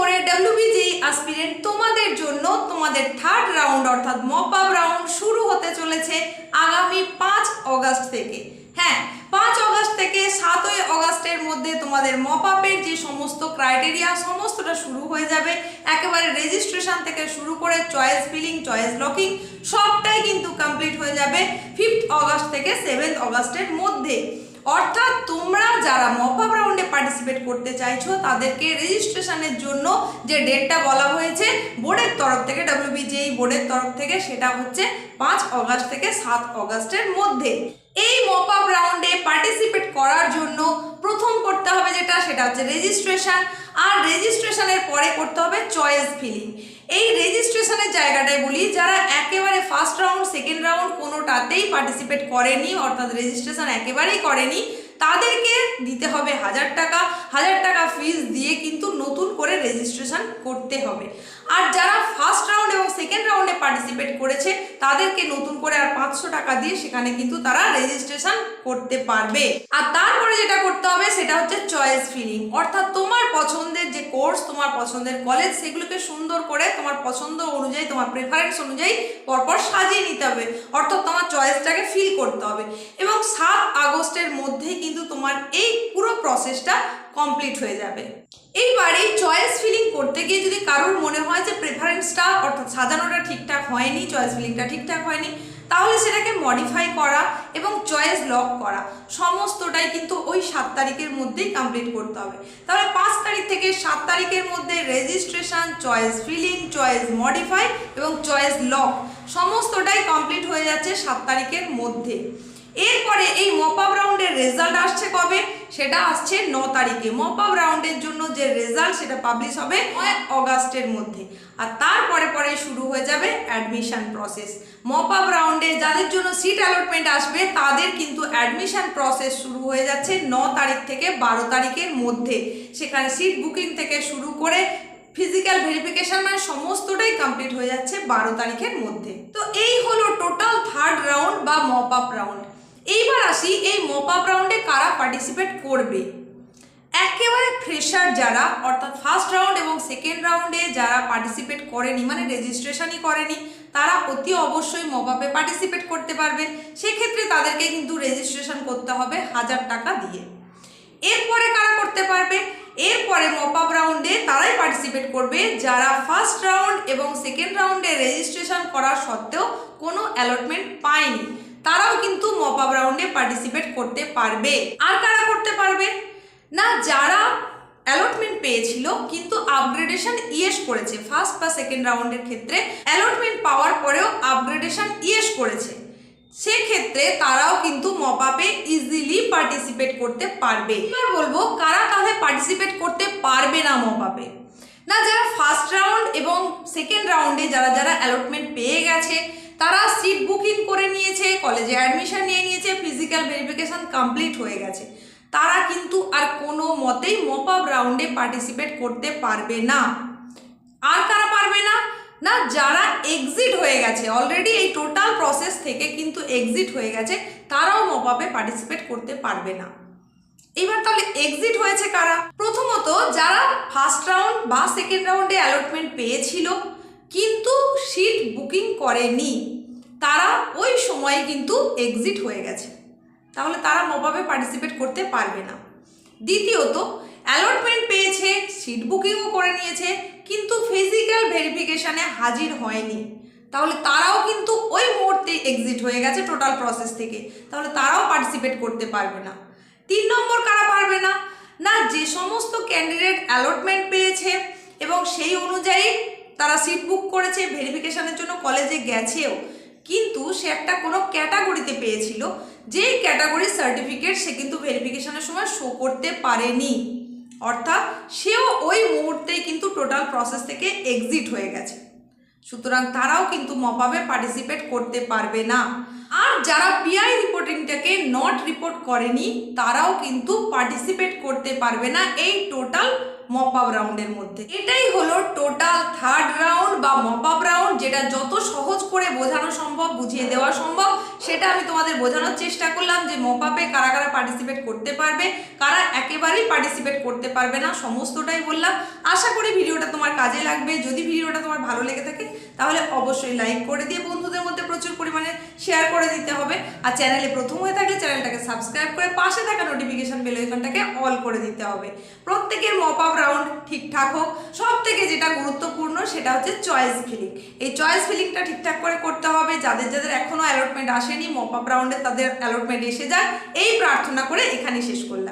ফোরে WBG aspirant তোমাদের জন্য তোমাদের থার্ড রাউন্ড অর্থাৎ মপ আপ রাউন্ড শুরু হতে চলেছে আগামী পাঁচ অগস্ট থেকে। হ্যাঁ পাঁচ অগস্ট থেকে সাতই অগস্টের মধ্যে তোমাদের মপ আপের যে সমস্ত ক্রাইটেরিয়া সমস্তটা শুরু হয়ে যাবে। একেবারে রেজিস্ট্রেশন থেকে শুরু করে চয়েস ফিলিং চয়েস লকিং সবটাই কিন্তু কমপ্লিট হয়ে যাবে ফিফথ অগস্ট থেকে সেভেন্থ অগস্টের মধ্যে। অর্থাৎ তোমরা যারা মপ আপ রাউন্ডে পার্টিসিপেট করতে চাইছো, তাদেরকে রেজিস্ট্রেশনের জন্য যে ডেটটা বলা হয়েছে বোর্ডের তরফ থেকে ডাব্লিউবিজেই বোর্ডের তরফ থেকে, সেটা হচ্ছে পাঁচ অগস্ট থেকে সাত অগস্টের মধ্যে। এই মপ আপ রাউন্ডে পার্টিসিপেট করার জন্য প্রথম করতে হবে যেটা সেটা হচ্ছে রেজিস্ট্রেশন আর রেজিস্ট্রেশনের পরে করতে হবে চয়েস ফিলিং এই রেজিস্ট্রেশনের জায়গাটায় বলি, যারা একেবারে ফার্স্ট রাউন্ড সেকেন্ড রাউন্ড কোনোটাতেই পার্টিসিপেট করেনি, অর্থাৎ রেজিস্ট্রেশন একেবারেই করেনি তাদেরকে দিতে হবে হাজার টাকা হাজার টাকা ফিস দিয়ে কিন্তু নতুন করে রেজিস্ট্রেশন করতে হবে। আর যারা ফার্স্ট রাউন্ড এবং সেকেন্ড রাউন্ডে পার্টিসিপেট করেছে, তাদেরকে নতুন করে আর পাঁচশো টাকা দিয়ে সেখানে কিন্তু তারা রেজিস্ট্রেশন করতে পারবে। আর তারপরে যেটা করতে হবে, সেটা হচ্ছে চয়েস ফিলিং অর্থাৎ তোমার পছন্দের যে কোর্স তোমার পছন্দের কলেজ সেগুলোকে সুন্দর করে তোমার পছন্দ অনুযায়ী, তোমার প্রেফারেন্স অনুযায়ী পরপর সাজিয়ে নিতে হবে। অর্থাৎ তোমার চয়েসটাকে ফিল করতে হবে। এবং সাত আগস্টের মধ্যে কিন্তু তোমার এই পুরো প্রসেসটা কমপ্লিট হয়ে যাবে। এইবার এই চয়েস ফিলিং করতে গিয়ে যদি কারোর মনে হয় যে প্রেফারেন্সটা অর্থাৎ সাজানোটা ঠিকঠাক হয়নি চয়েস ফিলিংটা ঠিকঠাক হয়নি তাহলে সেটাকে মডিফাই করা এবং চয়েস লক করা। সমস্তটাই কিন্তু ওই সাত তারিখের মধ্যেই কমপ্লিট করতে হবে। তাহলে পাঁচ তারিখ থেকে সাত তারিখের মধ্যে registration choice filling choice modify এবং চয়েস লক সমস্তটাই কমপ্লিট হয়ে যাচ্ছে সাত তারিখের মধ্যে। এরপরে এই মপ আপ রাউন্ডের রেজাল্ট আসছে কবে? সেটা আসছে ন তারিখে। মপ আপ রাউন্ডের জন্য যে রেজাল্ট সেটা পাবলিশ হবে অগাস্টের মধ্যে। আর তারপরে পরে শুরু হয়ে যাবে অ্যাডমিশান প্রসেস মপ আপ রাউন্ডে যাদের জন্য সিট অ্যালটমেন্ট আসবে, তাদের কিন্তু অ্যাডমিশন প্রসেস শুরু হয়ে যাচ্ছে ন তারিখ থেকে বারো তারিখের মধ্যে। সেখানে সিট বুকিং থেকে শুরু করে ফিজিক্যাল ভেরিফিকেশন মানে সমস্তটাই কমপ্লিট হয়ে যাচ্ছে বারো তারিখের মধ্যে। তো এই হলো টোটাল থার্ড রাউন্ড বা মপ আপ রাউন্ড এইবার আসি এই মপ আপ রাউন্ডে কারা পার্টিসিপেট করবে? একেবারে ফ্রেশার যারা, অর্থাৎ ফার্স্ট রাউন্ড এবং সেকেন্ড রাউন্ডে যারা পার্টিসিপেট করেনি মানে রেজিস্ট্রেশনই করেনি, তারা অতি অবশ্যই মবাপে পার্টিসিপেট করতে পারবে। সেক্ষেত্রে তাদেরকে কিন্তু রেজিস্ট্রেশন করতে হবে হাজার টাকা দিয়ে। এরপরে কারা করতে পারবে? এরপরে মপ আপ রাউন্ডে তারাই পার্টিসিপেট করবে যারা ফার্স্ট রাউন্ড এবং সেকেন্ড রাউন্ডে রেজিস্ট্রেশন করা সত্ত্বেও কোনো অ্যালটমেন্ট পায়নি। তারাও কিন্তু মপ আপ রাউন্ডে পার্টিসিপেট করতে পারবে। আর কারা করতে পারবে? না, যারা অ্যালটমেন্ট পেয়েছিল কিন্তু আপগ্রেডেশন ইয়েস করেছে। ফার্স্ট বা সেকেন্ড রাউন্ডের ক্ষেত্রে অ্যালটমেন্ট পাওয়ার পরেও আপগ্রেডেশন ইয়েস করেছে। সেক্ষেত্রে তারাও কিন্তু মপাপে ইজিলি পার্টিসিপেট করতে পারবে। এবার বলব, কারা তাহলে পার্টিসিপেট করতে পারবে না মপাপে না, যারা ফার্স্ট রাউন্ড এবং সেকেন্ড রাউন্ডে যারা যারা অ্যালটমেন্ট পেয়ে গেছে, তারা সিট বুকিং করে নিয়েছে কলেজে অ্যাডমিশন নিয়ে নিয়েছে ফিজিক্যাল ভেরিফিকেশন কমপ্লিট হয়ে গেছে। তারা কিন্তু আর কোনো মতেই মপ আপ রাউন্ডে পার্টিসিপেট করতে পারবে না। আর কারা পারবে না? না, যারা এক্সিট হয়ে গেছে অলরেডি এই টোটাল প্রসেস থেকে কিন্তু এক্সিট হয়ে গেছে, তারাও মপাপে পার্টিসিপেট করতে পারবে না। এবার তাহলে এক্সিট হয়েছে কারা? প্রথমত যারা ফার্স্ট রাউন্ড বা সেকেন্ড রাউন্ডে অ্যালটমেন্ট পেয়েছিল, কিন্তু সিট বুকিং করেনি, তারা ওই সময়ে কিন্তু এক্সিট হয়ে গেছে। তাহলে তারা মপাপে পার্টিসিপেট করতে পারবে না। দ্বিতীয়ত অ্যালটমেন্ট পেয়েছে সিট বুকিংও করে নিয়েছে কিন্তু ফিজিক্যাল ভেরিফিকেশানে হাজির হয়নি। তাহলে তারাও কিন্তু ওই মুহূর্তে এক্সিট হয়ে গেছে টোটাল প্রসেস থেকে। তাহলে তারাও পার্টিসিপেট করতে পারবে না। তিন নম্বর কারা পারবে না? না, যে সমস্ত ক্যান্ডিডেট অ্যালটমেন্ট পেয়েছে এবং সেই অনুযায়ী তারা সিট বুক করেছে ভেরিফিকেশানের জন্য কলেজে গেছেও, কিন্তু সে একটা কোনো ক্যাটাগরিতে পেয়েছিল। যেই ক্যাটাগরির সার্টিফিকেট সে কিন্তু ভেরিফিকেশানের সময় শো করতে পারেনি। অর্থাৎ সেও ওই মুহূর্তেই কিন্তু টোটাল প্রসেস থেকে এক্সিট হয়ে গেছে। সুতরাং তারাও কিন্তু মপাবে পার্টিসিপেট করতে পারবে না। আর যারা পিআই রিপোর্টিংটাকে নট রিপোর্ট করেনি, তারাও কিন্তু পার্টিসিপেট করতে পারবে না এই টোটাল মপ রাউন্ডের মধ্যে। এটাই হলো টোটাল থার্ড রাউন্ড বা মপ রাউন্ড যেটা যত সহজ করে বোঝানো সম্ভব, বুঝিয়ে দেওয়া সম্ভব সেটা আমি তোমাদের বোঝানোর চেষ্টা করলাম যে মপাপে কারা কারা পার্টিসিপেট করতে পারবে, কারা একেবারেই পার্টিসিপেট করতে পারবে না, সমস্তটাই বললাম। আশা করি ভিডিওটা তোমার কাজে লাগবে। যদি ভিডিওটা তোমার ভালো লেগে থাকে, তাহলে অবশ্যই লাইক করে দিয়ে বন্ধুদের মধ্যে প্রচুর শেয়ার করে দিতে হবে। আর চ্যানেলে প্রথম হয়ে থাকলে চ্যানেলটাকে সাবস্ক্রাইব করে পাশে থাকা নোটিফিকেশন বেল আইকনটাকে অল করে দিতে হবে। প্রত্যেকের মপ আপ রাউন্ড ঠিকঠাক হোক। সব থেকে যেটা গুরুত্বপূর্ণ সেটা হচ্ছে চয়েস ফিলিং এই চয়েস ফিলিংটা ঠিকঠাক করে করতে হবে। যাদের যাদের এখনও অ্যালটমেন্ট আসেনি মপ আপ রাউন্ডে তাদের অ্যালটমেন্ট এসে যায়। এই প্রার্থনা করে এখানে শেষ করলাম।